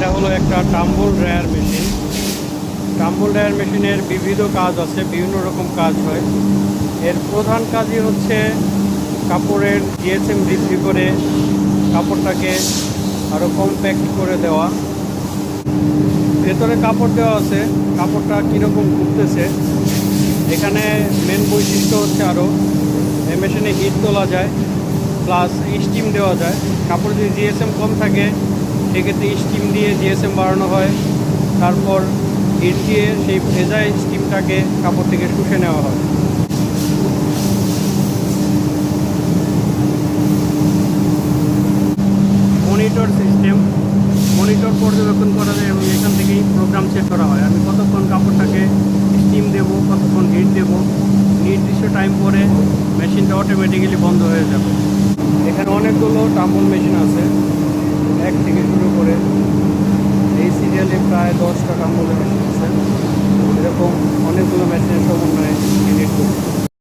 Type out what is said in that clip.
এটা হলো একটা tumble dryer machine. Tumble dryer মেশিনের বিবিধ কাজ আছে, বিভিন্ন রকম কাজ হয়। এর প্রধান কাজই হচ্ছে কাপড়ের জিএসএম বৃদ্ধি করে কাপড়টাকে আরও কম্প্যাক্ট করে দেওয়া। ভেতরে কাপড় দেওয়া আছে, কাপড়টা কীরকম ঘুরতেছে, এখানে মেন বৈশিষ্ট্য হচ্ছে আরও এই মেশিনে হিট তোলা যায় প্লাস স্টিম দেওয়া যায়। কাপড় যদি জিএসএম কম থাকে সেক্ষেত্রে স্টিম দিয়ে জিএসএম বাড়ানো হয়। তারপর হিট দিয়ে সেই ভেজা স্টিমটাকে কাপড় থেকে শুষে নেওয়া হয়। মনিটর সিস্টেম মনিটর পর্যবেক্ষণ করা যায় এবং এখান থেকেই প্রোগ্রাম সেট করা হয়। আমি কতক্ষণ কাপড়টাকে স্টিম দেবো, কতক্ষণ হিট দেবো, নির্দিষ্ট টাইম পরে মেশিনটা অটোমেটিক্যালি বন্ধ হয়ে যাবে। এখানে অনেকগুলো টাম্বল মেশিন আছে। এক থেকে শুরু করে এই সিরিয়ালে প্রায় দশটা টাম্বলের মেশিন